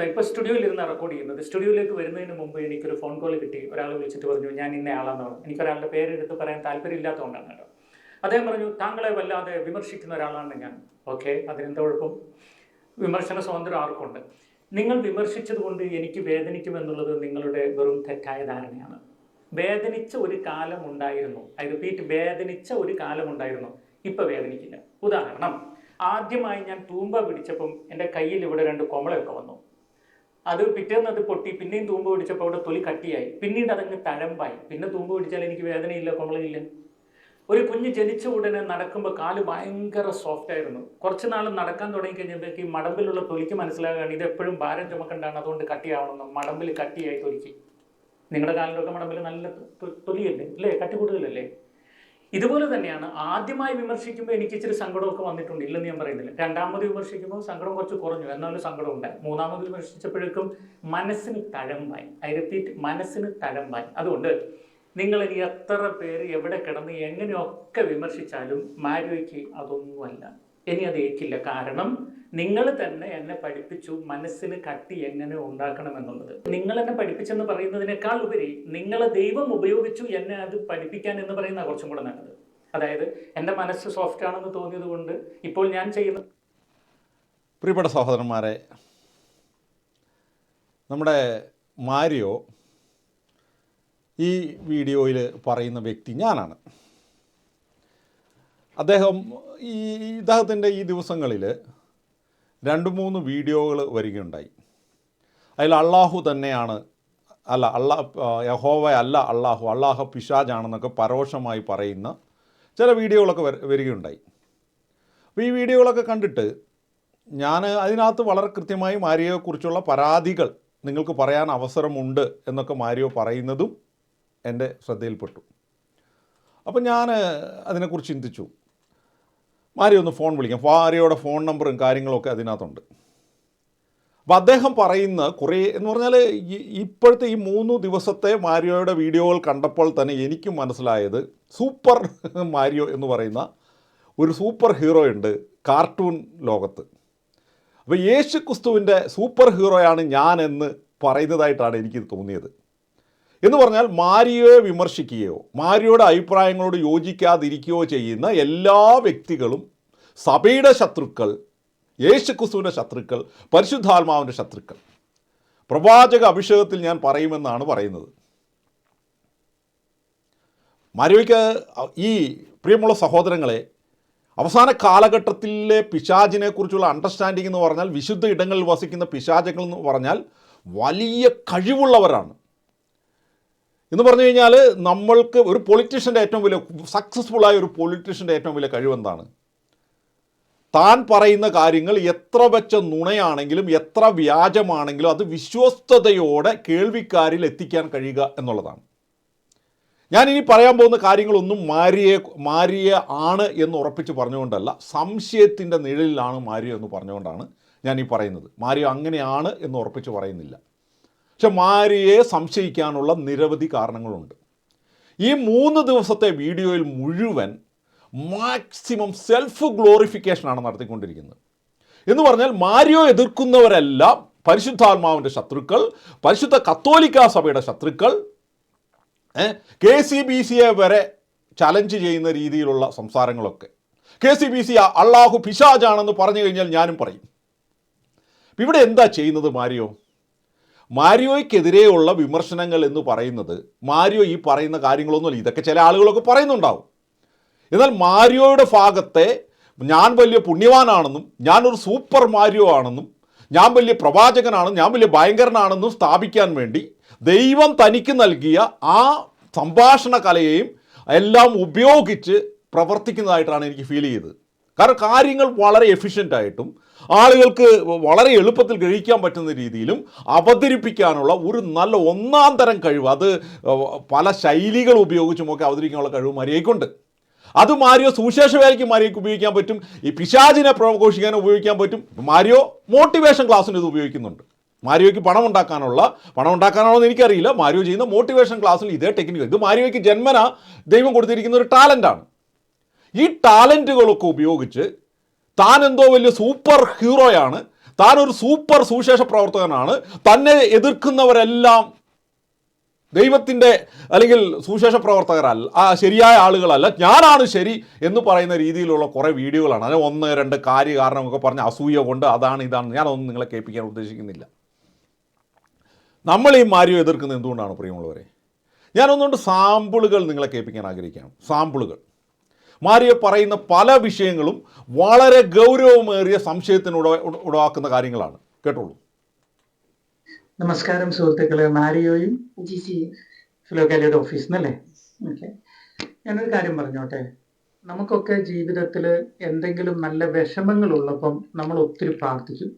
ഇപ്പോൾ സ്റ്റുഡിയോയിൽ ഇരുന്ന് റെക്കോർഡ് ചെയ്യുന്നത്. സ്റ്റുഡിയോയിലേക്ക് വരുന്നതിന് മുമ്പ് എനിക്കൊരു ഫോൺ കോൾ കിട്ടി. ഒരാൾ വിളിച്ചിട്ട് പറഞ്ഞു ഞാൻ ഇന്ന ആളാന്ന് പറഞ്ഞു. എനിക്കൊരാളുടെ പേരെടുത്ത് പറയാൻ താല്പര്യമില്ലാത്തതുകൊണ്ടാണ് കേട്ടോ. അദ്ദേഹം പറഞ്ഞു താങ്കളെ വല്ലാതെ വിമർശിക്കുന്ന ഒരാളാണ് ഞാൻ. ഓക്കെ അതിനെന്താ കുഴപ്പം? വിമർശന സ്വാതന്ത്ര്യം ആർക്കുണ്ട്? നിങ്ങൾ വിമർശിച്ചത് കൊണ്ട് എനിക്ക് വേദനിക്കുമെന്നുള്ളത് നിങ്ങളുടെ വെറും തെറ്റായ ധാരണയാണ്. വേദനിച്ച ഒരു കാലം ഉണ്ടായിരുന്നു. ഐ റിപ്പീറ്റ് വേദനിച്ച ഒരു കാലം ഉണ്ടായിരുന്നു. ഇപ്പൊ വേദനിക്കില്ല. ഉദാഹരണം ആദ്യമായി ഞാൻ തൂമ്പ പിടിച്ചപ്പം എന്റെ കയ്യിൽ ഇവിടെ രണ്ട് കൊമളയൊക്കെ വന്നു. അത് പിറ്റേന്ന് അത് പൊട്ടി പിന്നെയും തൂമ്പ് പിടിച്ചപ്പോൾ അവിടെ തൊലി കട്ടിയായി. പിന്നീട് അതങ്ങ് തഴമ്പായി. പിന്നെ തൂമ്പ് പിടിച്ചാൽ എനിക്ക് വേദനയില്ല കൊള്ളയില്ല ഒരു കുഞ്ഞ് ജനിച്ച ഉടനെ നടക്കുമ്പോൾ കാൽ ഭയങ്കര സോഫ്റ്റ് ആയിരുന്നു. കുറച്ച് നാൾ നടക്കാൻ തുടങ്ങി കഴിഞ്ഞപ്പോഴേക്ക് ഈ മടമ്പിലുള്ള തൊലിക്ക് മനസ്സിലാകുകയാണ് ഇത് എപ്പോഴും ഭാരം ചുമക്കണ്ടാണ് അതുകൊണ്ട് കട്ടിയാവണമെന്ന് മടമ്പിൽ കട്ടിയായി തൊലിക്ക്. നിങ്ങളുടെ കാലിലൊക്കെ മടമ്പിൽ നല്ല തൊലിയല്ലേ? അല്ലേ? കട്ടി കൂടുതലല്ലേ ഇതുപോലെ തന്നെയാണ്. ആദ്യമായി വിമർശിക്കുമ്പോൾ എനിക്ക് ഇച്ചിരി സങ്കടമൊക്കെ വന്നിട്ടുണ്ട്. ഇല്ലെന്ന് ഞാൻ പറയുന്നില്ല. രണ്ടാമത് വിമർശിക്കുമ്പോൾ സങ്കടം കുറച്ച് കുറഞ്ഞു. എന്നാലും സങ്കടമുണ്ട്. മൂന്നാമത് വിമർശിച്ചപ്പോഴേക്കും മനസ്സിന് തഴമ്പായി. ഐ റിപ്പീറ്റ് മനസ്സിന് തഴമ്പായി. അതുകൊണ്ട് നിങ്ങൾ ഇനി എത്ര പേര് എവിടെ കിടന്ന് എങ്ങനെയൊക്കെ വിമർശിച്ചാലും മാരിയോയ്ക്ക് അതൊന്നുമല്ല. ഇനി അത് ഏക്കില്ല കാരണം നിങ്ങൾ തന്നെ എന്നെ പഠിപ്പിച്ചു മനസ്സിന് കട്ടി എങ്ങനെ ഉണ്ടാക്കണം എന്നുള്ളത് നിങ്ങൾ എന്നെ പഠിപ്പിച്ചെന്ന് പറയുന്നതിനേക്കാൾ ഉപരി നിങ്ങളെ ദൈവം ഉപയോഗിച്ചു എന്നെ അത് പഠിപ്പിക്കാൻ എന്ന് പറയുന്ന കുറച്ചും കൂടെ നല്ലത്. അതായത് എന്റെ മനസ്സ് സോഫ്റ്റ് ആണെന്ന് തോന്നിയത് കൊണ്ട് ഇപ്പോൾ ഞാൻ ചെയ്യുന്ന പ്രിയപ്പെട്ട സഹോദരന്മാരെ നമ്മുടെ മാരിയോ ഈ വീഡിയോയിൽ പറയുന്ന വ്യക്തി ഞാനാണ്. അദ്ദേഹം ഈ ഇദ്ദേഹത്തിന്റെ ഈ ദിവസങ്ങളിൽ രണ്ട് മൂന്ന് വീഡിയോകൾ വരികയുണ്ടായി. അതിൽ അള്ളാഹു തന്നെയാണ് അല്ല അള്ളാ യഹോവ അല്ല അള്ളാഹു അള്ളാഹ പിശാജാണെന്നൊക്കെ പരോക്ഷമായി പറയുന്ന ചില വീഡിയോകളൊക്കെ വര- വരികയുണ്ടായി. അപ്പോൾ ഈ വീഡിയോകളൊക്കെ കണ്ടിട്ട് ഞാൻ അതിനകത്ത് വളരെ കൃത്യമായി മാരിയോയെക്കുറിച്ചുള്ള പരാതികൾ നിങ്ങൾക്ക് പറയാൻ അവസരമുണ്ട് എന്നൊക്കെ മാരിയോ പറയുന്നതും എന്റെ ശ്രദ്ധയിൽപ്പെട്ടു. അപ്പം ഞാൻ അതിനെക്കുറിച്ച് ചിന്തിച്ചു. മാരിയോ ഒന്ന് ഫോൺ വിളിക്കാം. മാരിയോയുടെ ഫോൺ നമ്പറും കാര്യങ്ങളൊക്കെ അതിനകത്തുണ്ട്. അപ്പോൾ അദ്ദേഹം പറയുന്ന കുറേ എന്ന് പറഞ്ഞാൽ ഇപ്പോഴത്തെ ഈ മൂന്ന് ദിവസത്തെ മാരിയോയുടെ വീഡിയോകൾ കണ്ടപ്പോൾ തന്നെ എനിക്കും മനസ്സിലായത് സൂപ്പർ മാരിയോ എന്ന് പറയുന്ന ഒരു സൂപ്പർ ഹീറോ ഉണ്ട് കാർട്ടൂൺ ലോകത്ത്. അപ്പോൾ യേശു ക്രിസ്തുവിന്റെ സൂപ്പർ ഹീറോയാണ് ഞാൻ എന്ന് പറയുന്നതായിട്ടാണ് എനിക്ക് തോന്നിയത്. എന്ന് പറഞ്ഞാൽ മാരിയോയെ വിമർശിക്കുകയോ മാരിയോയുടെ അഭിപ്രായങ്ങളോട് യോജിക്കാതിരിക്കുകയോ ചെയ്യുന്ന എല്ലാ വ്യക്തികളും സഭയുടെ ശത്രുക്കൾ യേശു ക്രിസ്തുവിന്റെ ശത്രുക്കൾ പരിശുദ്ധാത്മാവിന്റെ ശത്രുക്കൾ. പ്രവാചക അഭിഷേകത്തിൽ ഞാൻ പറയുമെന്നാണ് പറയുന്നത്. മരവിക്ക് ഈ പ്രിയമുള്ള സഹോദരങ്ങളെ അവസാന കാലഘട്ടത്തിലെ പിശാചിനെ കുറിച്ചുള്ള അണ്ടർസ്റ്റാൻഡിംഗ് എന്ന് പറഞ്ഞാൽ വിശുദ്ധ ഇടങ്ങളിൽ വസിക്കുന്ന പിശാചകൾ എന്ന് പറഞ്ഞാൽ വലിയ കഴിവുള്ളവരാണ്. എന്ന് പറഞ്ഞു കഴിഞ്ഞാൽ നമ്മൾക്ക് ഒരു പൊളിറ്റീഷ്യന്റെ ഏറ്റവും വലിയ സക്സസ്ഫുള്ളായ ഒരു പൊളിറ്റീഷ്യന്റെ ഏറ്റവും വലിയ കഴിവെന്താണ് താൻ പറയുന്ന കാര്യങ്ങൾ എത്ര വെച്ച നുണയാണെങ്കിലും എത്ര വ്യാജമാണെങ്കിലും അത് വിശ്വസ്തയോടെ കേൾവിക്കാരിൽ എത്തിക്കാൻ കഴിയുക എന്നുള്ളതാണ്. ഞാൻ ഇനി പറയാൻ പോകുന്ന കാര്യങ്ങളൊന്നും മാരിയെ മാരിയ ആണ് എന്ന് ഉറപ്പിച്ച് പറഞ്ഞുകൊണ്ടല്ല സംശയത്തിന്റെ നിഴലിലാണ് മാരിയ എന്ന് പറഞ്ഞുകൊണ്ടാണ് ഞാൻ ഈ പറയുന്നത്. മാരിയ അങ്ങനെയാണ് എന്ന് ഉറപ്പിച്ച് പറയുന്നില്ല. പക്ഷെ മാരിയെ സംശയിക്കാനുള്ള നിരവധി കാരണങ്ങളുണ്ട്. ഈ മൂന്ന് ദിവസത്തെ വീഡിയോയിൽ മുഴുവൻ മാക്സിമം സെൽഫ് ഗ്ലോറിഫിക്കേഷനാണ് നടത്തിക്കൊണ്ടിരിക്കുന്നത്. എന്ന് പറഞ്ഞാൽ മാരിയോ എതിർക്കുന്നവരെല്ലാം പരിശുദ്ധാത്മാവിന്റെ ശത്രുക്കൾ പരിശുദ്ധ കത്തോലിക്ക സഭയുടെ ശത്രുക്കൾ കെ സി ബി സിയെ വരെ ചലഞ്ച് ചെയ്യുന്ന രീതിയിലുള്ള സംസാരങ്ങളൊക്കെ. കെ സി ബി സി അള്ളാഹു പിശാജാണെന്ന് പറഞ്ഞു കഴിഞ്ഞാൽ ഞാനും പറയും. ഇവിടെ എന്താ ചെയ്യുന്നത് മാരിയോ? മാരിയോയ്ക്കെതിരെയുള്ള വിമർശനങ്ങൾ എന്ന് പറയുന്നത് മാരിയോ ഈ പറയുന്ന കാര്യങ്ങളൊന്നുമല്ല. ഇതൊക്കെ ചില ആളുകളൊക്കെ പറയുന്നുണ്ടാവും. എന്നാൽ മാരിയോയുടെ ഭാഗത്തെ ഞാൻ വലിയ പുണ്യവാനാണെന്നും ഞാനൊരു സൂപ്പർ മാരിയോ ആണെന്നും ഞാൻ വലിയ പ്രവാചകനാണ് ഞാൻ വലിയ ഭയങ്കരനാണെന്നും സ്ഥാപിക്കാൻ വേണ്ടി ദൈവം തനിക്ക് നൽകിയ ആ സംഭാഷണ കലയെയും എല്ലാം ഉപയോഗിച്ച് പ്രവർത്തിക്കുന്നതായിട്ടാണ് എനിക്ക് ഫീൽ ചെയ്തത്. കാരണം കാര്യങ്ങൾ വളരെ എഫിഷ്യന്റ് ആയിട്ടും ആളുകൾക്ക് വളരെ എളുപ്പത്തിൽ ഗ്രഹിക്കാൻ പറ്റുന്ന രീതിയിലും അവതരിപ്പിക്കാനുള്ള ഒരു നല്ല ഒന്നാം തരം കഴിവ് അത് പല ശൈലികൾ ഉപയോഗിച്ചുമൊക്കെ അവതരിക്കാനുള്ള കഴിവ് മരിയയ്ക്കുണ്ട്. അത് മാരിയോ സുവിശേഷ വേലയ്ക്ക് മാരിയോക്ക് ഉപയോഗിക്കാൻ പറ്റും. ഈ പിശാചിനെ പ്രഘോഷിക്കാൻ ഉപയോഗിക്കാൻ പറ്റും. മാരിയോ മോട്ടിവേഷൻ ക്ലാസ്സിന് ഇത് ഉപയോഗിക്കുന്നുണ്ട്. മാരിയോയ്ക്ക് പണം ഉണ്ടാക്കാനുള്ള പണം ഉണ്ടാക്കാനാണോ എന്ന് എനിക്കറിയില്ല. മാരിയോ ചെയ്യുന്ന മോട്ടിവേഷൻ ക്ലാസ്സിൽ ഇതേ ടെക്നിക്ക്. ഇത് മാരിയോയ്ക്ക് ജന്മന ദൈവം കൊടുത്തിരിക്കുന്ന ഒരു ടാലന്റാണ് ഈ ടാലന്റുകളൊക്കെ ഉപയോഗിച്ച് താൻ എന്തോ വലിയ സൂപ്പർ ഹീറോയാണ്. താനൊരു സൂപ്പർ സുവിശേഷ പ്രവർത്തകനാണ്. തന്നെ എതിർക്കുന്നവരെല്ലാം ദൈവത്തിന്റെ അല്ലെങ്കിൽ സുവിശേഷ പ്രവർത്തകരല്ല ആ ശരിയായ ആളുകളല്ല. ഞാനാണ് ശരി എന്ന് പറയുന്ന രീതിയിലുള്ള കുറേ വീഡിയോകളാണ്. അതിന് ഒന്ന് രണ്ട് കാര്യകാരണമൊക്കെ പറഞ്ഞ് അസൂയ കൊണ്ട് അതാണ് ഇതാണ്. ഞാനൊന്നും നിങ്ങളെ കേൾപ്പിക്കാൻ ഉദ്ദേശിക്കുന്നില്ല. നമ്മൾ ഈ മാരിയോ എതിർക്കുന്നത് എന്തുകൊണ്ടാണ് പ്രിയമുള്ളവരെ? ഞാനൊന്നുകൊണ്ട് സാമ്പിളുകൾ നിങ്ങളെ കേൾപ്പിക്കാൻ ആഗ്രഹിക്കുകയാണ്. സാമ്പിളുകൾ. മാരിയോ പറയുന്ന പല വിഷയങ്ങളും വളരെ ഗൗരവമേറിയ സംശയത്തിന് ഉടവാക്കുന്ന കാര്യങ്ങളാണ്. കേട്ടോളൂ. നമസ്കാരം സുഹൃത്തുക്കളെ. മാരിയോയും ഫിലോക്കാലിയുടെ സി ഫിലോ കാലിയുടെ ഓഫീസിൽ നിന്നല്ലേ ഓക്കെ. ഞാനൊരു കാര്യം പറഞ്ഞോട്ടെ. നമുക്കൊക്കെ ജീവിതത്തിൽ എന്തെങ്കിലും നല്ല വിഷമങ്ങൾ ഉള്ളപ്പം നമ്മൾ ഒത്തിരി പ്രാർത്ഥിക്കും.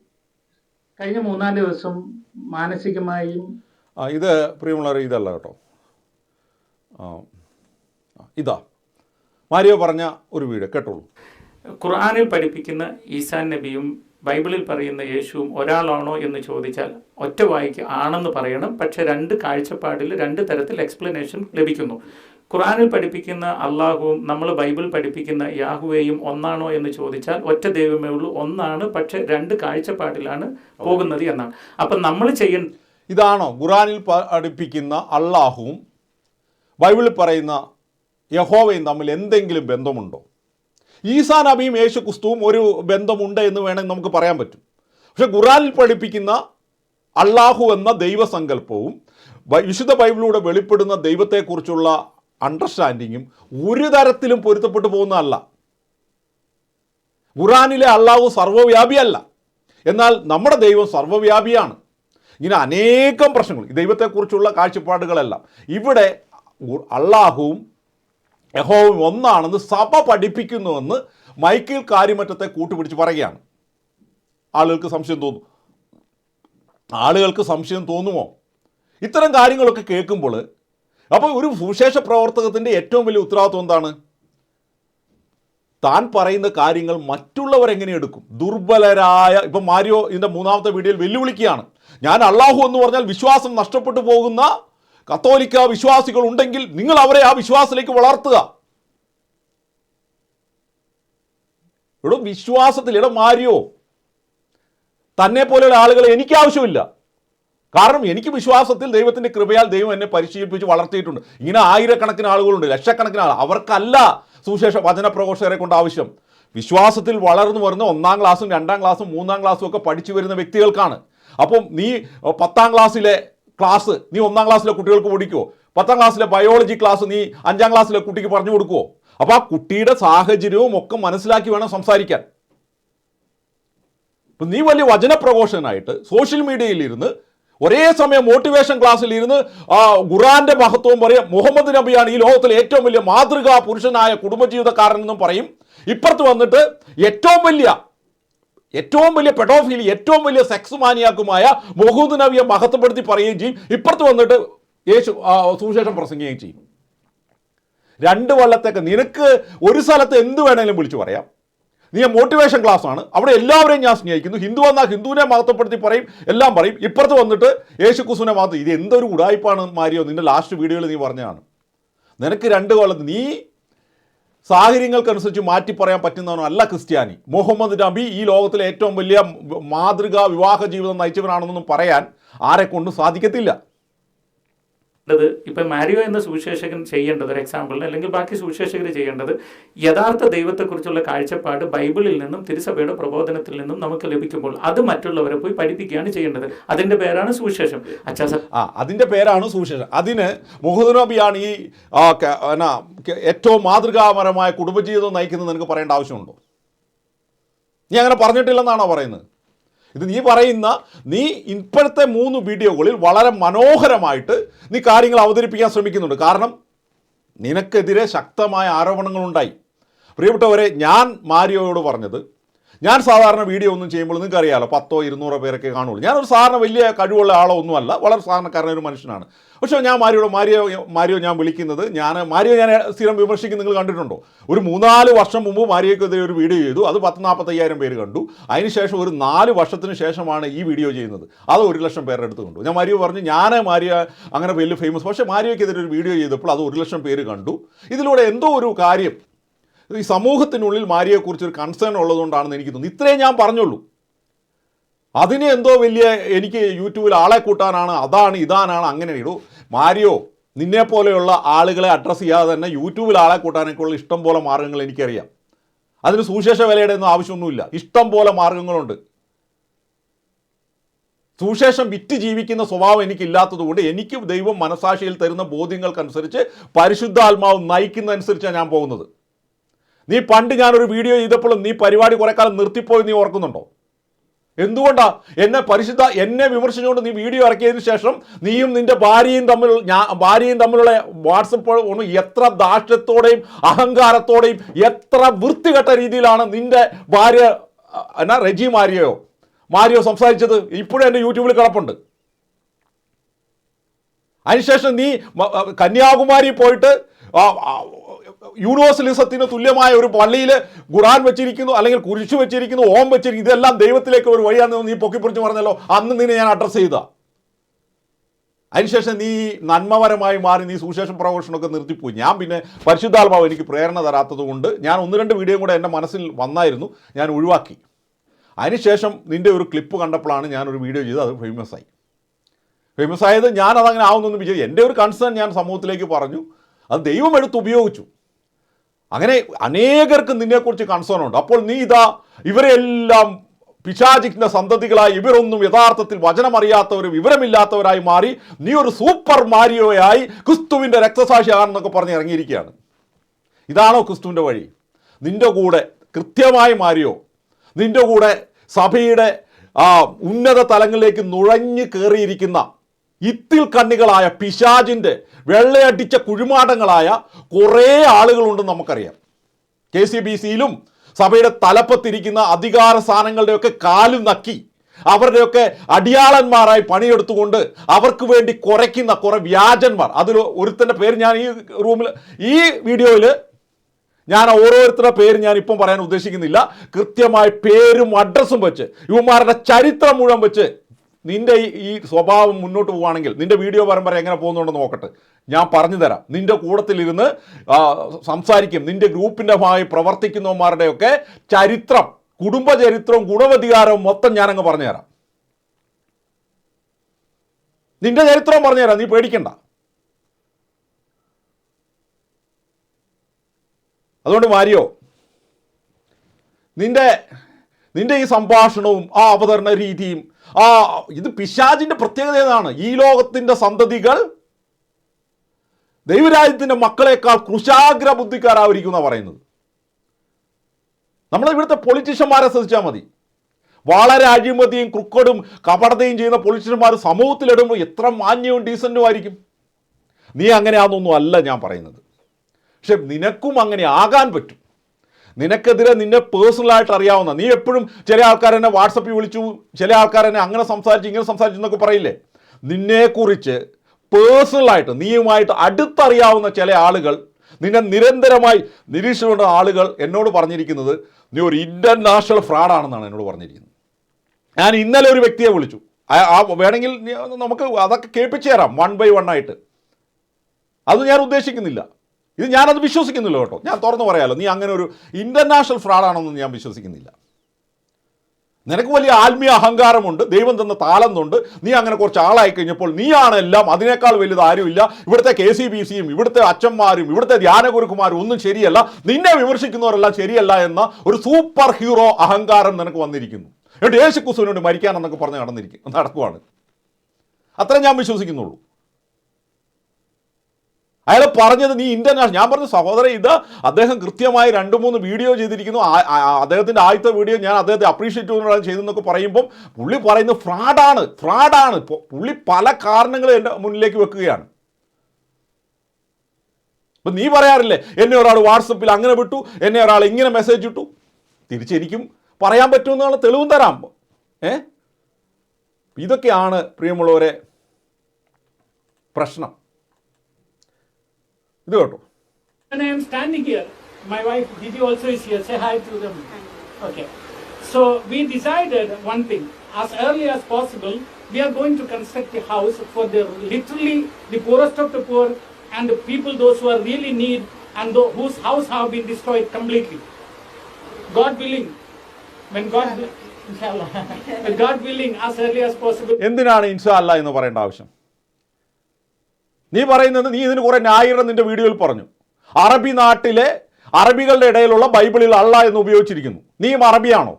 കഴിഞ്ഞ മൂന്നാൽ ദിവസം മാനസികമായും ആ ഇത് പ്രിയമുള്ളവരെ ഇതല്ല കേട്ടോ. ഇതാ. മാരിയോ പറഞ്ഞ ഒരു വീട് കേട്ടോളൂ. ഖുർആാനിൽ പഠിപ്പിക്കുന്ന ഈസാൻ നബിയും ബൈബിളിൽ പറയുന്ന യേശുവും ഒരാളാണോ എന്ന് ചോദിച്ചാൽ ഒറ്റ വായിക്ക് ആണെന്ന് പറയണം. പക്ഷെ രണ്ട് കാഴ്ചപ്പാടിൽ രണ്ട് തരത്തിൽ എക്സ്പ്ലനേഷൻ ലഭിക്കുന്നു. ഖുറാനിൽ പഠിപ്പിക്കുന്ന അള്ളാഹുവും നമ്മൾ ബൈബിൾ പഠിപ്പിക്കുന്ന യാഹുവേയും ഒന്നാണോ എന്ന് ചോദിച്ചാൽ ഒറ്റ ദൈവമേ ഉള്ളൂ. ഒന്നാണ് പക്ഷെ രണ്ട് കാഴ്ചപ്പാടിലാണ് പോകുന്നത് എന്നാണ്. അപ്പം നമ്മൾ ചെയ്യേണ്ട ഇതാണോ ഖുറാനിൽ പഠിപ്പിക്കുന്ന അള്ളാഹുവും ബൈബിളിൽ പറയുന്ന യഹോവയും തമ്മിൽ എന്തെങ്കിലും ബന്ധമുണ്ടോ? ഈസാ നബിയും യേശു ക്രിസ്തുവും ഒരു ബന്ധമുണ്ട് എന്ന് വേണമെങ്കിൽ നമുക്ക് പറയാൻ പറ്റും. പക്ഷെ ഖുറാനിൽ പഠിപ്പിക്കുന്ന അള്ളാഹു എന്ന ദൈവസങ്കല്പവും വിശുദ്ധ ബൈബിളിലൂടെ വെളിപ്പെടുന്ന ദൈവത്തെക്കുറിച്ചുള്ള അണ്ടർസ്റ്റാൻഡിങ്ങും ഒരു തരത്തിലും പൊരുത്തപ്പെട്ടു പോകുന്നതല്ല. ഖുറാനിലെ അള്ളാഹു സർവവ്യാപിയല്ല എന്നാൽ നമ്മുടെ ദൈവം സർവവ്യാപിയാണ് ഇങ്ങനെ അനേകം പ്രശ്നങ്ങൾ ദൈവത്തെക്കുറിച്ചുള്ള കാഴ്ചപ്പാടുകളെല്ലാം. ഇവിടെ അള്ളാഹുവും യഹോവും ഒന്നാണെന്ന് സഭ പഠിപ്പിക്കുന്നുവെന്ന് മൈക്കിൾ കാര്യമറ്റത്തെ കൂട്ടുപിടിച്ച് പറയുകയാണ്. ആളുകൾക്ക് സംശയം തോന്നും. ആളുകൾക്ക് സംശയം തോന്നുമോ? ഇത്തരം കാര്യങ്ങളൊക്കെ കേൾക്കുമ്പോൾ അപ്പോൾ ഒരു സുവിശേഷ പ്രവർത്തകത്തിന്റെ ഏറ്റവും വലിയ ഉത്തരവാദിത്വം എന്താണ്? താൻ പറയുന്ന കാര്യങ്ങൾ മറ്റുള്ളവർ എങ്ങനെ എടുക്കും? ദുർബലരായ ഇപ്പം മാരിയോ ഇതിന്റെ മൂന്നാമത്തെ വീഡിയോയിൽ വെല്ലുവിളിക്കുകയാണ്. ഞാൻ അള്ളാഹു എന്ന് പറഞ്ഞാൽ വിശ്വാസം നഷ്ടപ്പെട്ടു പോകുന്ന കത്തോലിക്ക വിശ്വാസികൾ ഉണ്ടെങ്കിൽ നിങ്ങൾ അവരെ ആ വിശ്വാസത്തിലേക്ക് വളർത്തുക. ഇവിടെ വിശ്വാസത്തിൽ ഇടം മാറിയോ തന്നെ പോലെയുള്ള ആളുകളെ എനിക്ക് ആവശ്യമില്ല. കാരണം എനിക്ക് വിശ്വാസത്തിൽ ദൈവത്തിന്റെ കൃപയാൽ ദൈവം എന്നെ പരിശീലിപ്പിച്ച് വളർത്തിയിട്ടുണ്ട്. ഇങ്ങനെ ആയിരക്കണക്കിന് ആളുകളുണ്ട് ലക്ഷക്കണക്കിന് ആൾ അവർക്കല്ല സുവിശേഷ വചന പ്രഘോഷകരെ കൊണ്ട് ആവശ്യം. വിശ്വാസത്തിൽ വളർന്നു വരുന്ന ഒന്നാം ക്ലാസ്സും രണ്ടാം ക്ലാസ്സും മൂന്നാം ക്ലാസ്സും ഒക്കെ പഠിച്ചു വരുന്ന വ്യക്തികൾക്കാണ്. അപ്പം നീ പത്താം ക്ലാസ്സിലെ ക്ലാസ് നീ ഒന്നാം ക്ലാസ്സിലെ കുട്ടികൾക്ക് പഠിക്കുമോ പത്താം ക്ലാസ്സിലെ ബയോളജി ക്ലാസ് നീ അഞ്ചാം ക്ലാസ്സിലെ കുട്ടിക്ക് പറഞ്ഞു കൊടുക്കുമോ അപ്പോൾ ആ കുട്ടിയുടെ സാഹചര്യവും ഒക്കെ മനസ്സിലാക്കി വേണം സംസാരിക്കാൻ. ഇപ്പം നീ വലിയ വചനപ്രകോഷനായിട്ട് സോഷ്യൽ മീഡിയയിൽ ഇരുന്ന് ഒരേ സമയം മോട്ടിവേഷൻ ക്ലാസ്സിൽ ഇരുന്ന് ആ ഖുറാന്റെ മഹത്വം പറയും മുഹമ്മദ് നബിയാണ് ഈ ലോകത്തിലെ ഏറ്റവും വലിയ മാതൃകാ പുരുഷനായ കുടുംബജീവിതക്കാരൻ എന്നും പറയും. ഇപ്പുറത്ത് വന്നിട്ട് ഏറ്റവും വലിയ ഏറ്റവും വലിയ പെഡോഫീൽ ഏറ്റവും വലിയ സെക്സ് മാനിയാക്കുമായ മുഹൂദ് നബിയെ മഹത്വപ്പെടുത്തി പറയുകയും ചെയ്യും. ഇപ്പുറത്ത് വന്നിട്ട് യേശു സുവിശേഷം പ്രസംഗിക്കുകയും ചെയ്യും. രണ്ട് കൊല്ലത്തേക്ക് നിനക്ക് ഒരു സ്ഥലത്ത് എന്ത് വേണമെങ്കിലും വിളിച്ചു പറയാം. നീ മോട്ടിവേഷൻ ക്ലാസ് ആണ്. അവിടെ എല്ലാവരെയും ഞാൻ സ്നേഹിക്കുന്നു. ഹിന്ദു വന്നാൽ ഹിന്ദുവിനെ മഹത്വപ്പെടുത്തി പറയും എല്ലാം പറയും. ഇപ്പുറത്ത് വന്നിട്ട് യേശു കുസുവിനെ മാത്രം ഇത് എന്തൊരു ഉടായ്പാണ് മാരിയോ നിന്റെ ലാസ്റ്റ് വീഡിയോയിൽ നീ പറഞ്ഞതാണ്. നിനക്ക് രണ്ട് കൊല്ലത്ത് നീ സാഹചര്യങ്ങൾക്കനുസരിച്ച് മാറ്റി പറയാൻ പറ്റുന്നവനോ അല്ല ക്രിസ്ത്യാനി. മുഹമ്മദ് നബി ഈ ലോകത്തിലെ ഏറ്റവും വലിയ മാതൃകാ വിവാഹ ജീവിതം നയിച്ചവനാണെന്നൊന്നും പറയാൻ ആരെക്കൊണ്ടും സാധിക്കത്തില്ല. ചെയ്യേണ്ടത് ഇപ്പം മാരിയോ എന്ന സുവിശേഷകൻ ചെയ്യേണ്ടത് ഒരു എക്സാമ്പിളിന് അല്ലെങ്കിൽ ബാക്കി സുവിശേഷകർ ചെയ്യേണ്ടത് യഥാർത്ഥ ദൈവത്തെക്കുറിച്ചുള്ള കാഴ്ചപ്പാട് ബൈബിളിൽ നിന്നും തിരുസഭയുടെ പ്രബോധനത്തിൽ നിന്നും നമുക്ക് ലഭിക്കുമ്പോൾ അത് മറ്റുള്ളവരെ പോയി പഠിപ്പിക്കുകയാണ് ചെയ്യേണ്ടത്. അതിന്റെ പേരാണ് സുവിശേഷം. അച്ഛാ സർ ആ അതിന്റെ പേരാണ് സുവിശേഷം. അതിന് മുഹമ്മദ് നബിയാണ് ഈ എന്നാ, ഏറ്റവും മാതൃകാപരമായ കുടുംബജീവിതം നയിക്കുന്നത് നിനക്ക് പറയേണ്ട ആവശ്യമുണ്ടോ? നീ അങ്ങനെ പറഞ്ഞിട്ടില്ലെന്നാണോ പറയുന്നത്? ഇത് നീ പറയുന്ന നീ ഇപ്പോഴത്തെ മൂന്ന് വീഡിയോകളിൽ വളരെ മനോഹരമായിട്ട് നീ കാര്യങ്ങൾ അവതരിപ്പിക്കാൻ ശ്രമിക്കുന്നുണ്ട്. കാരണം നിനക്കെതിരെ ശക്തമായ ആരോപണങ്ങളുണ്ടായി. പ്രിയപ്പെട്ടവരെ ഞാൻ മാരിയോയോട് പറഞ്ഞത് ഞാൻ സാധാരണ വീഡിയോ ഒന്നും ചെയ്യുമ്പോൾ നിങ്ങൾക്ക് അറിയാമല്ലോ പത്തോ ഇരുന്നൂറോ പേരൊക്കെ കാണുള്ളൂ. ഞാനൊരു സാധാരണ വലിയ കഴിവുള്ള ആളോ ഒന്നുമല്ല വളരെ സാധാരണക്കാരനായ ഒരു മനുഷ്യനാണ്. പക്ഷേ ഞാൻ മാരിയോട് മാരിയോ മാരിയോ ഞാൻ വിളിക്കുന്നത് ഞാൻ മാരിയോ ഞാൻ സ്ഥിരം വിമർശിക്കുന്ന നിങ്ങൾ കണ്ടിട്ടുണ്ടോ? ഒരു മൂന്നാൽ വർഷം മുമ്പ് മാരിയോക്കെതിരെ ഒരു വീഡിയോ ചെയ്തു അത് പത്ത് നാൽപ്പത്തയ്യായിരം പേര് കണ്ടു. അതിനുശേഷം ഒരു നാല് വർഷത്തിന് ശേഷമാണ് ഈ വീഡിയോ ചെയ്യുന്നത്. അത് ഒരു ലക്ഷം പേരുടെ അടുത്ത് കണ്ടു. ഞാൻ മാരിയോ പറഞ്ഞു ഞാൻ മാരിയ അങ്ങനെ വലിയ ഫേമസ് പക്ഷേ മാരിയോക്കെതിരെ ഒരു വീഡിയോ ചെയ്തപ്പോൾ അത് ഒരു ലക്ഷം പേര് കണ്ടു. ഇതിലൂടെ എന്തോ ഒരു കാര്യം ഈ സമൂഹത്തിനുള്ളിൽ മാരിയെക്കുറിച്ച് ഒരു കൺസേൺ ഉള്ളതുകൊണ്ടാണെന്ന് എനിക്ക് തോന്നുന്നു. ഇത്രേ ഞാൻ പറഞ്ഞുള്ളൂ. അതിന് എന്തോ വലിയ എനിക്ക് യൂട്യൂബിൽ ആളെ കൂട്ടാനാണ് അതാണ് ഇതാനാണ് അങ്ങനെ ഇടൂ മാരിയോ നിന്നെ പോലെയുള്ള ആളുകളെ അഡ്രസ്സ് ചെയ്യാതെ തന്നെ യൂട്യൂബിൽ ആളെ കൂട്ടാനൊക്കെയുള്ള ഇഷ്ടം പോലെ മാർഗങ്ങൾ എനിക്കറിയാം. അതിന് സുവിശേഷ വിലയുടെ ഒന്നും ആവശ്യമൊന്നുമില്ല. ഇഷ്ടം പോലെ മാർഗങ്ങളുണ്ട് സുവിശേഷം വിറ്റ് ജീവിക്കുന്ന സ്വഭാവം എനിക്കില്ലാത്തതുകൊണ്ട് എനിക്ക് ദൈവം മനസാക്ഷിയിൽ തരുന്ന ബോധ്യങ്ങൾക്കനുസരിച്ച് പരിശുദ്ധാത്മാവ് നയിക്കുന്നതനുസരിച്ചാണ് ഞാൻ പോകുന്നത്. നീ പണ്ട് ഞാനൊരു വീഡിയോ ചെയ്തപ്പോഴും നീ പരിപാടി കുറെ കാലം നിർത്തിപ്പോയി നീ ഓർക്കുന്നുണ്ടോ? എന്തുകൊണ്ടാ? എന്നെ പരിശുദ്ധ എന്നെ വിമർശിച്ചുകൊണ്ട് നീ വീഡിയോ ഇറക്കിയതിന് ശേഷം നീയും നിന്റെ ഭാര്യയും തമ്മിൽ ഭാര്യയും തമ്മിലുള്ള വാട്സപ്പ് ഒന്ന് എത്ര ദാഷ്ട്യത്തോടെയും അഹങ്കാരത്തോടെയും എത്ര വൃത്തികെട്ട രീതിയിലാണ് നിന്റെ ഭാര്യ എന്നാ റെജി മാരിയോ? മാരിയോ സംസാരിച്ചത്? ഇപ്പോഴും എന്റെ യൂട്യൂബിൽ കിടപ്പുണ്ട്. അതിനുശേഷം നീ കന്യാകുമാരി പോയിട്ട് യൂണിവേഴ്സലിസത്തിന് തുല്യമായ ഒരു പള്ളിയിൽ ഖുറാൻ വെച്ചിരിക്കുന്നു അല്ലെങ്കിൽ കുരിശു വെച്ചിരിക്കുന്നു ഓം വെച്ചിരിക്കുന്നു ഇതെല്ലാം ദൈവത്തിലേക്ക് ഒരു വഴിയാണെന്ന് നീ പൊക്കിപ്പിടിച്ച് പറഞ്ഞല്ലോ. അന്ന് നിന്നെ ഞാൻ അഡ്രസ്സ് ചെയ്ത. അതിനുശേഷം നീ നന്മപരമായി മാറി നീ സുശേഷം പ്രഘോഷണമൊക്കെ നിർത്തിപ്പോയി. ഞാൻ പിന്നെ പരിശുദ്ധാത്മാവ് എനിക്ക് പ്രേരണ തരാത്തത് കൊണ്ട് ഞാൻ ഒന്ന് രണ്ട് വീഡിയോ കൂടെ എന്റെ മനസ്സിൽ വന്നായിരുന്നു ഞാൻ ഒഴിവാക്കി. അതിനുശേഷം നിന്റെ ഒരു ക്ലിപ്പ് കണ്ടപ്പോഴാണ് ഞാനൊരു വീഡിയോ ചെയ്ത് അത് ഫേമസ് ആയി. ഫേമസ് ആയത് ഞാൻ അതങ്ങനെ ആവുന്നൊന്നും വിചാരിച്ചു. എന്റെ ഒരു കൺസേൺ ഞാൻ സമൂഹത്തിലേക്ക് പറഞ്ഞു. അത് ദൈവം എടുത്ത് ഉപയോഗിച്ചു. അങ്ങനെ അനേകർക്ക് നിന്നെക്കുറിച്ച് കൺസേൺ ഉണ്ട്. അപ്പോൾ നീ ഇതാ ഇവരെല്ലാം പിശാചിക്കുന്ന സന്തതികളായി ഇവരൊന്നും യഥാർത്ഥത്തിൽ വചനമറിയാത്തവരും വിവരമില്ലാത്തവരായി മാറി നീ ഒരു സൂപ്പർ മാരിയോയായി ക്രിസ്തുവിന്റെ രക്തസാക്ഷിയാണെന്നൊക്കെ പറഞ്ഞ് ഇറങ്ങിയിരിക്കുകയാണ്. ഇതാണോ ക്രിസ്തുവിന്റെ വഴി? നിന്റെ കൂടെ കൃത്യമായി മാരിയോ നിന്റെ കൂടെ സഭയുടെ ഉന്നത തലങ്ങളിലേക്ക് നുഴഞ്ഞു കയറിയിരിക്കുന്ന ഇത്തിൽ കണ്ണികളായ പിശാജിന്റെ വെള്ളയടിച്ച കുഴിമാടങ്ങളായ കുറേ ആളുകളുണ്ടെന്ന് നമുക്കറിയാം. കെ സി ബി സിയിലും സഭയുടെ തലപ്പത്തിരിക്കുന്ന അധികാര സ്ഥാനങ്ങളുടെയൊക്കെ കാലും നക്കി അവരുടെയൊക്കെ അടിയാളന്മാരായി പണിയെടുത്തുകൊണ്ട് അവർക്ക് വേണ്ടി കുറയ്ക്കുന്ന കുറെ വ്യാജന്മാർ. അതിൽ ഒരുത്തന്റെ പേര് ഞാൻ ഈ റൂമിൽ ഈ വീഡിയോയിൽ ഞാൻ ഓരോരുത്തരുടെ പേര് ഞാൻ ഇപ്പം പറയാൻ ഉദ്ദേശിക്കുന്നില്ല. കൃത്യമായി പേരും അഡ്രസ്സും വെച്ച് ഇവന്മാരുടെ ചരിത്രം മുഴുവൻ വെച്ച് നിന്റെ ഈ- സ്വഭാവം മുന്നോട്ട് പോവുകയാണെങ്കിൽ നിന്റെ വീഡിയോ പരമ്പര എങ്ങനെ പോകുന്നുണ്ടെന്ന് നോക്കട്ടെ. ഞാൻ പറഞ്ഞു തരാം. നിന്റെ കൂടത്തിലിരുന്ന് സംസാരിക്കും. നിന്റെ ഗ്രൂപ്പിന്റെ ഭാഗമായി പ്രവർത്തിക്കുന്നവന്മാരുടെയൊക്കെ ചരിത്രം കുടുംബചരിത്രവും ഗുണവധികാരവും മൊത്തം ഞാനങ്ങ് പറഞ്ഞുതരാം നിന്റെ ചരിത്രം പറഞ്ഞുതരാം നീ പേടിക്കണ്ട. അതുകൊണ്ട് മാരിയോ നിന്റെ നിന്റെ ഈ സംഭാഷണവും ആ അവതരണ രീതിയും ആ ഇത് പിശാചിന്റെ പ്രത്യേകത ഏതാണ്? ഈ ലോകത്തിന്റെ സന്തതികൾ ദൈവരാജ്യത്തിന്റെ മക്കളെക്കാൾ കുശാഗ്ര ബുദ്ധിക്കാരായിരിക്കും എന്നാണ് പറയുന്നത്. നമ്മൾ ഇവിടുത്തെ പൊളിറ്റീഷ്യന്മാരെ ശ്രദ്ധിച്ചാൽ മതി. വളരെ അഴിമതിയും ക്രുക്കടും കപടതയും ചെയ്യുന്ന പൊളിറ്റീഷ്യന്മാർ സമൂഹത്തിലിടുമ്പോൾ എത്ര മാന്യവും ഡീസന്റും ആയിരിക്കും. നീ അങ്ങനെയാണെന്നൊന്നും അല്ല ഞാൻ പറയുന്നത്. പക്ഷെ നിനക്കും അങ്ങനെ ആകാൻ പറ്റും. നിനക്കെതിരെ നിന്നെ പേഴ്സണലായിട്ട് അറിയാവുന്ന നീ എപ്പോഴും ചില ആൾക്കാർ എന്നെ വാട്സപ്പിൽ വിളിച്ചു ചില ആൾക്കാർ എന്നെ അങ്ങനെ സംസാരിച്ചു ഇങ്ങനെ സംസാരിച്ചു എന്നൊക്കെ പറയില്ലേ? നിന്നെക്കുറിച്ച് പേഴ്സണലായിട്ട് നീയുമായിട്ട് അടുത്തറിയാവുന്ന ചില ആളുകൾ നിന്നെ നിരന്തരമായി നിരീക്ഷിച്ചുകൊണ്ട ആളുകൾ എന്നോട് പറഞ്ഞിരിക്കുന്നത് നീ ഒരു ഇന്റർനാഷണൽ ഫ്രോഡാണെന്നാണ് എന്നോട് പറഞ്ഞിരിക്കുന്നത്. ഞാൻ ഇന്നലെ ഒരു വ്യക്തിയെ വിളിച്ചു. ആ- വേണമെങ്കിൽ നമുക്ക് അതൊക്കെ കേൾപ്പിച്ചു തരാം വൺ ബൈ വൺ ആയിട്ട്. അത് ഞാൻ ഉദ്ദേശിക്കുന്നില്ല. ഇത് ഞാനത് വിശ്വസിക്കുന്നില്ല കേട്ടോ. ഞാൻ തുറന്നു പറയാലോ നീ അങ്ങനെ ഒരു ഇന്റർനാഷണൽ ഫ്രോഡാണെന്ന് ഞാൻ വിശ്വസിക്കുന്നില്ല. നിനക്ക് വലിയ ആത്മീയ അഹങ്കാരമുണ്ട് ദൈവം തന്ന താലന്നുണ്ട് നീ അങ്ങനെ കുറച്ച് ആളായി കഴിഞ്ഞപ്പോൾ നീയാണ് എല്ലാം അതിനേക്കാൾ വലുത് ആരുമില്ല. ഇവിടുത്തെ കെ സി ബി സിയും ഇവിടുത്തെ അച്ഛന്മാരും ഇവിടുത്തെ ധ്യാനഗുരുക്കുമാരും ഒന്നും ശരിയല്ല. നിന്നെ വിമർശിക്കുന്നവരെല്ലാം ശരിയല്ല എന്ന ഒരു സൂപ്പർ ഹീറോ അഹങ്കാരം നിനക്ക് വന്നിരിക്കുന്നു. എന്നിട്ട് യേശു കുസുവിനോട് മരിക്കാനെന്നൊക്കെ പറഞ്ഞ് നടന്നിരിക്കും നടക്കുവാണ്. അത്ര ഞാൻ വിശ്വസിക്കുന്നുള്ളൂ. അയാൾ പറഞ്ഞത് നീ ഇന്റർനാഷണൽ ഞാൻ പറഞ്ഞ സഹോദരൻ ഇത് അദ്ദേഹം കൃത്യമായി രണ്ട് മൂന്ന് വീഡിയോ ചെയ്തിരിക്കുന്നു. അദ്ദേഹത്തിന്റെ ആദ്യത്തെ വീഡിയോ ഞാൻ അദ്ദേഹത്തെ അപ്രീഷിയേറ്റ് ചെയ്തെന്നൊക്കെ പറയുമ്പോൾ പുള്ളി പറയുന്നത് ഫ്രാഡാണ് ഫ്രാഡാണ് പുള്ളി പല കാരണങ്ങളും എന്റെ മുന്നിലേക്ക് വെക്കുകയാണ്. അപ്പം നീ പറയാറില്ലേ എന്നെ ഒരാൾ വാട്സപ്പിൽ അങ്ങനെ വിട്ടു എന്നെ ഒരാൾ ഇങ്ങനെ മെസ്സേജ് ഇട്ടു. തിരിച്ചെനിക്കും പറയാൻ പറ്റുമെന്നുള്ള തെളിവും തരാം. ഏ? ഇതൊക്കെയാണ് പ്രിയമുള്ളവരെ പ്രശ്നം. ഇത് കേട്ടോ When I am standing here, my wife Didi also is here. Say hi to them. Okay. So we decided one thing. As early as possible, we are going to construct a house for the literally the poorest of the poor and the people those who are really in need and tho- whose house have been destroyed completely. God willing, when God will- Inshallah. With God willing, as early as possible. എന്തിനാണ് ഇൻഷാ അല്ല എന്ന് പറയേണ്ട ആവശ്യം നീ പറയുന്നത് നീ ഇതിന് കുറെ ന്യായീകരണം നിന്റെ വീഡിയോയിൽ പറഞ്ഞു. അറബി നാട്ടിലെ അറബികളുടെ ഇടയിലുള്ള ബൈബിളിൽ അള്ള എന്ന് ഉപയോഗിച്ചിരിക്കുന്നു. നീയും അറബിയാണോ?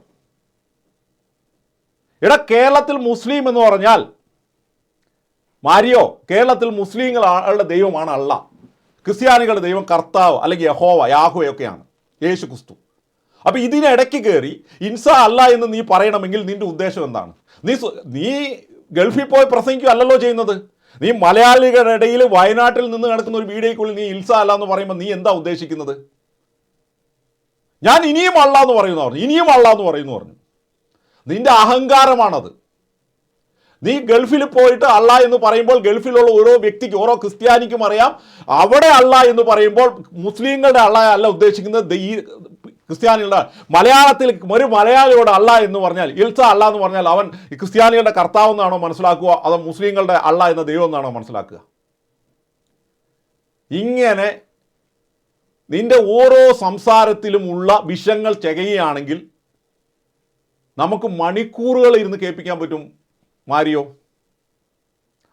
എടാ കേരളത്തിൽ മുസ്ലിം എന്ന് പറഞ്ഞാൽ മാരിയോ കേരളത്തിൽ മുസ്ലിങ്ങളുടെ ദൈവമാണ് അള്ള. ക്രിസ്ത്യാനികളുടെ ദൈവം കർത്താവ് അല്ലെങ്കിൽ യഹോവ യാഹുവയൊക്കെയാണ് യേശു ക്രിസ്തു അപ്പോൾ ഇതിനിടയ്ക്ക് കയറി ഇൻസ അല്ല എന്ന് നീ പറയണമെങ്കിൽ നിന്റെ ഉദ്ദേശം എന്താണ്? നീ നീ ഗൾഫിൽ പോയി പ്രസംഗിക്കുക അല്ലല്ലോ ചെയ്യുന്നത്. നീ മലയാളികളുടെ ഇടയിൽ വയനാട്ടിൽ നിന്ന് നടക്കുന്ന ഒരു വീഡിയോയ്ക്കുള്ളിൽ നീ ഇൽസ അല്ല എന്ന് പറയുമ്പോൾ നീ എന്താ ഉദ്ദേശിക്കുന്നത്? ഞാൻ ഇനിയും അള്ള എന്ന് പറയുന്നു പറഞ്ഞു. ഇനിയും അള്ള എന്ന് പറയുന്നു പറഞ്ഞു. നിന്റെ അഹങ്കാരമാണത്. നീ ഗൾഫിൽ പോയിട്ട് അള്ള എന്ന് പറയുമ്പോൾ ഗൾഫിലുള്ള ഓരോ വ്യക്തിക്കും ഓരോ ക്രിസ്ത്യാനിക്കും അറിയാം. അവിടെ അള്ള എന്ന് പറയുമ്പോൾ മുസ്ലിങ്ങളുടെ അള്ള അല്ല ഉദ്ദേശിക്കുന്നത്. ഈ ക്രിസ്ത്യാനികളുടെ മലയാളത്തിൽ ഒരു മലയാളിയോട് അല്ല എന്ന് പറഞ്ഞാൽ ഇൽസ അല്ല എന്ന് പറഞ്ഞാൽ അവൻ ക്രിസ്ത്യാനികളുടെ കർത്താവ് എന്നാണോ മനസ്സിലാക്കുക? അതോ മുസ്ലിങ്ങളുടെ അല്ല എന്ന ദൈവം എന്നാണോ മനസ്സിലാക്കുക? ഇങ്ങനെ നിന്റെ ഓരോ സംസാരത്തിലും ഉള്ള വിഷങ്ങൾ ചെകയുകയാണെങ്കിൽ നമുക്ക് മണിക്കൂറുകൾ ഇരുന്ന് കേൾപ്പിക്കാൻ പറ്റും മാരിയോ?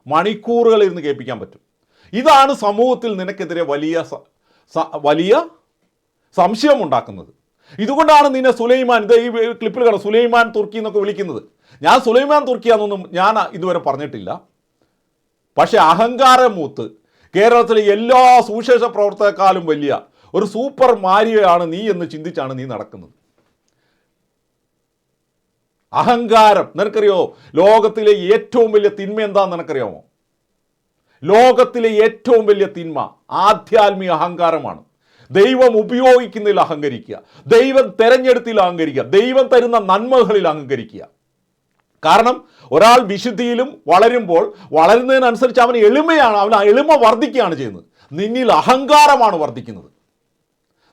മണിക്കൂറുകൾ ഇരുന്ന് കേൾപ്പിക്കാൻ പറ്റും. ഇതാണ് സമൂഹത്തിൽ നിനക്കെതിരെ വലിയ വലിയ സംശയം വലിയ സംശയമുണ്ടാക്കുന്നത്. ഇതുകൊണ്ടാണ് നിന്നെ സുലൈമാൻ ഇത് ഈ ക്ലിപ്പിൽ കാണാം സുലൈമാൻ തുർക്കി എന്നൊക്കെ വിളിക്കുന്നത്. ഞാൻ സുലൈമാൻ തുർക്കിയാണെന്നൊന്നും ഞാൻ ഇതുവരെ പറഞ്ഞിട്ടില്ല. പക്ഷേ അഹങ്കാരമൂത്ത് കേരളത്തിലെ എല്ലാ സുവിശേഷ പ്രവർത്തകക്കാലും വലിയ ഒരു സൂപ്പർ മാരിയോയാണ് നീ എന്ന് ചിന്തിച്ചാണ് നീ നടക്കുന്നത്. അഹങ്കാരം നിനക്കറിയോ? ലോകത്തിലെ ഏറ്റവും വലിയ തിന്മ എന്താണെന്ന് നിനക്കറിയാമോ? ലോകത്തിലെ ഏറ്റവും വലിയ തിന്മ ആധ്യാത്മിക അഹങ്കാരമാണ്. ദൈവം ഉപയോഗിക്കുന്നതിൽ അഹങ്കരിക്കുക. ദൈവം തെരഞ്ഞെടുത്തിൽ അഹങ്കരിക്കുക. ദൈവം തരുന്ന നന്മകളിൽ അഹങ്കരിക്കുക. കാരണം ഒരാൾ വിശുദ്ധിയിലും വളരുമ്പോൾ വളരുന്നതിനനുസരിച്ച് അവൻ എളിമയാണ് അവൻ എളിമ വർദ്ധിക്കുകയാണ് ചെയ്യുന്നത്. നിന്നിൽ അഹങ്കാരമാണ് വർദ്ധിക്കുന്നത്.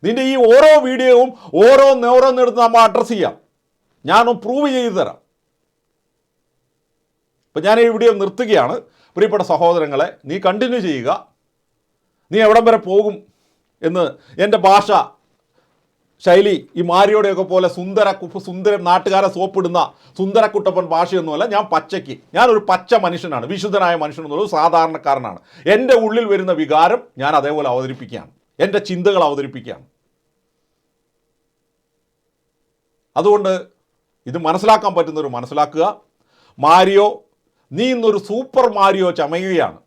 നിന്റെ ഈ ഓരോ വീഡിയോവും ഓരോന്നെടുത്ത് നമ്മൾ അഡ്രസ്സ് ചെയ്യാം. ഞാൻ പ്രൂവ് ചെയ്തു തരാം. അപ്പം ഞാൻ ഈ വീഡിയോ നിർത്തുകയാണ്. പ്രിയപ്പെട്ട സഹോദരങ്ങളെ നീ കണ്ടിന്യൂ ചെയ്യുക. നീ എവിടം വരെ പോകും? എന്ന് എന്റെ ഭാഷ ശൈലി ഈ മാരിയോടെയൊക്കെ പോലെ സുന്ദര സുന്ദര നാട്ടുകാരെ സോപ്പിടുന്ന സുന്ദരക്കുട്ടപ്പൻ ഭാഷയൊന്നുമല്ല ഞാൻ പച്ചയ്ക്ക്. ഞാനൊരു പച്ച മനുഷ്യനാണ് വിശുദ്ധനായ മനുഷ്യനെന്നുള്ള ഒരു സാധാരണക്കാരനാണ്. എന്റെ ഉള്ളിൽ വരുന്ന വികാരം ഞാൻ അതേപോലെ അവതരിപ്പിക്കുകയാണ്. എന്റെ ചിന്തകൾ അവതരിപ്പിക്കുകയാണ്. അതുകൊണ്ട് ഇത് മനസ്സിലാക്കാൻ പറ്റുന്നവർ മനസ്സിലാക്കുക. മാരിയോ നീ ഇന്നൊരു സൂപ്പർ മാരിയോ ചമയുകയാണ്.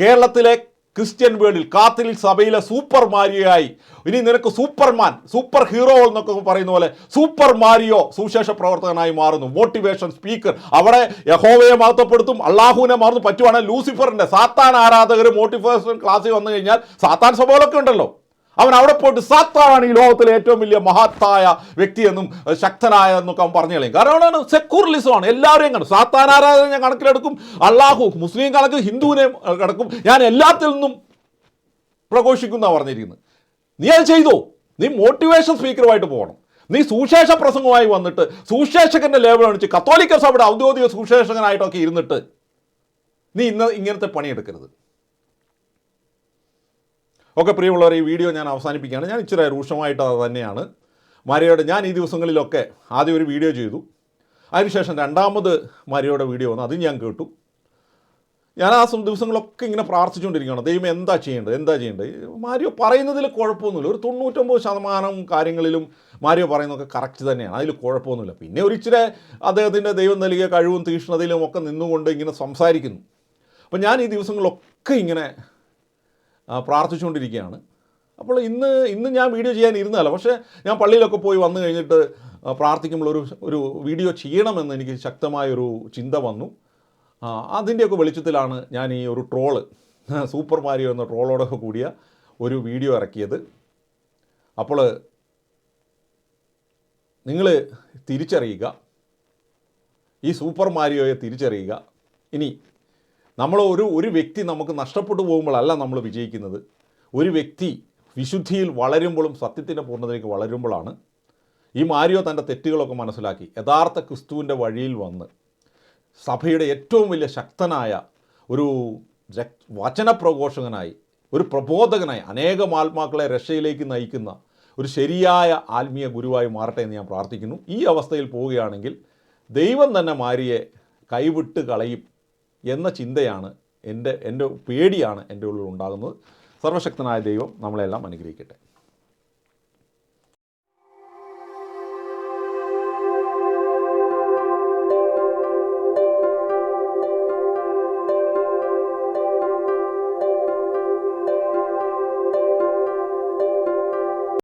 കേരളത്തിലെ ക്രിസ്ത്യൻ വേൾഡിൽ കാത്തലിക് സഭയിലെ സൂപ്പർ മാരിയായി. ഇനി നിനക്ക് സൂപ്പർമാൻ സൂപ്പർ ഹീറോ എന്നൊക്കെ പറയുന്ന പോലെ സൂപ്പർ മാരിയോ സുവിശേഷ പ്രവർത്തകനായി മാറുന്നു. മോട്ടിവേഷൻ സ്പീക്കർ അവിടെ യഹോവയെ മഹത്വപ്പെടുത്തും അള്ളാഹുവിനെ മറന്നു. പറ്റുവാണെങ്കിൽ ലൂസിഫറിന്റെ സാത്താൻ ആരാധകർ മോട്ടിവേഷൻ ക്ലാസ്സിൽ വന്നു കഴിഞ്ഞാൽ സാത്താൻ സഭകളൊക്കെ ഉണ്ടല്ലോ. അവൻ അവിടെ പോയിട്ട് സാത്താനാണ് ഈ ലോകത്തിലെ ഏറ്റവും വലിയ മഹത്തായ വ്യക്തിയെന്നും ശക്തനായ എന്നൊക്കെ അവൻ പറഞ്ഞു കളയും. കാരണം അവനാണ് ആണ്. എല്ലാവരെയും കണ്ടു. സാത്താൻ ആരാധന ഞാൻ കണക്കിലെടുക്കും അള്ളാഹു മുസ്ലിം കണക്ക് ഹിന്ദുവിനെ കണക്കും. ഞാൻ എല്ലാത്തിൽ നിന്നും പ്രഘോഷിക്കുന്ന പറഞ്ഞിരിക്കുന്നത്. നീ അത് ചെയ്തോ? നീ മോട്ടിവേഷൻ സ്പീക്കറുമായിട്ട് പോകണം. നീ സുശേഷ പ്രസംഗമായി വന്നിട്ട് സുശേഷകന്റെ ലേബൽ അണിച്ച് കത്തോലിക്ക അവിടെ ഔദ്യോഗിക സുശേഷകനായിട്ടൊക്കെ ഇരുന്നിട്ട് നീ ഇന്ന് ഇങ്ങനത്തെ പണിയെടുക്കരുത്. ഒക്കെ പ്രിയമുള്ളവർ ഈ വീഡിയോ ഞാൻ അവസാനിപ്പിക്കുകയാണ്. ഞാൻ ഇച്ചിരി രൂക്ഷമായിട്ട് അത് തന്നെയാണ്. മരിയോട് ഞാൻ ഈ ദിവസങ്ങളിലൊക്കെ ആദ്യം ഒരു വീഡിയോ ചെയ്തു. അതിനുശേഷം രണ്ടാമത് മരിയോടെ വീഡിയോ വന്നു. അതും ഞാൻ കേട്ടു. ഞാൻ ആ ദിവസങ്ങളൊക്കെ ഇങ്ങനെ പ്രാർത്ഥിച്ചുകൊണ്ടിരിക്കുകയാണ്. ദൈവം എന്താ ചെയ്യേണ്ടത്? എന്താ ചെയ്യേണ്ടത്? മാരിയോ പറയുന്നതിൽ കുഴപ്പമൊന്നുമില്ല. ഒരു തൊണ്ണൂറ്റൊമ്പത് ശതമാനം കാര്യങ്ങളിലും മാരിയോ പറയുന്നതൊക്കെ കറക്റ്റ് തന്നെയാണ്. അതിൽ കുഴപ്പമൊന്നുമില്ല. പിന്നെ ഒരു ഇച്ചിരി അദ്ദേഹത്തിന്റെ ദൈവം നൽകിയ കഴിവും തീക്ഷ്ണതയിലും ഒക്കെ നിന്നുകൊണ്ട് ഇങ്ങനെ സംസാരിക്കുന്നു. അപ്പം ഞാൻ ഈ ദിവസങ്ങളൊക്കെ ഇങ്ങനെ പ്രാർത്ഥിച്ചുകൊണ്ടിരിക്കുകയാണ്. അപ്പോൾ ഇന്ന് ഇന്ന് ഞാൻ വീഡിയോ ചെയ്യാൻ ഇരുന്നതല്ല. പക്ഷേ ഞാൻ പള്ളിയിലൊക്കെ പോയി വന്നു കഴിഞ്ഞിട്ട് പ്രാർത്ഥിക്കുമ്പോൾ ഒരു ഒരു വീഡിയോ ചെയ്യണമെന്ന് എനിക്ക് ശക്തമായൊരു ചിന്ത വന്നു. അതിന്റെയൊക്കെ വെളിച്ചത്തിലാണ് ഞാൻ ഈ ഒരു ട്രോൾ സൂപ്പർ മാരിയോ എന്ന ട്രോളോടൊക്കെ കൂടിയ ഒരു വീഡിയോ ഇറക്കിയത്. അപ്പോൾ നിങ്ങൾ തിരിച്ചറിയുക. ഈ സൂപ്പർ മാരിയോയെ തിരിച്ചറിയുക. ഇനി നമ്മൾ ഒരു ഒരു വ്യക്തി നമുക്ക് നഷ്ടപ്പെട്ടു പോകുമ്പോഴല്ല നമ്മൾ വിജയിക്കുന്നത്. ഒരു വ്യക്തി വിശുദ്ധിയിൽ വളരുമ്പോഴും സത്യത്തിന്റെ പൂർണതയിലേക്ക് വളരുമ്പോഴാണ് ഈ മാരിയോ തന്റെ തെറ്റുകളൊക്കെ മനസ്സിലാക്കി യഥാർത്ഥ ക്രിസ്തുവിന്റെ വഴിയിൽ വന്ന് സഭയുടെ ഏറ്റവും വലിയ ശക്തനായ ഒരു വചനപ്രഘോഷകനായി ഒരു പ്രബോധകനായി അനേകം ആത്മാക്കളെ രക്ഷയിലേക്ക് നയിക്കുന്ന ഒരു ശരിയായ ആത്മീയ ഗുരുവായി മാറട്ടെ എന്ന് ഞാൻ പ്രാർത്ഥിക്കുന്നു. ഈ അവസ്ഥയിൽ പോവുകയാണെങ്കിൽ ദൈവം തന്നെ മാരിയെ കൈവിട്ട് കളയും. എന്ന ചിന്തയാണ് എന്റെ എന്റെ പേടിയാണ് എന്റെ ഉള്ളിൽ ഉണ്ടാകുന്നത് സർവശക്തനായ ദൈവം നമ്മളെല്ലാം അനുഗ്രഹിക്കട്ടെ.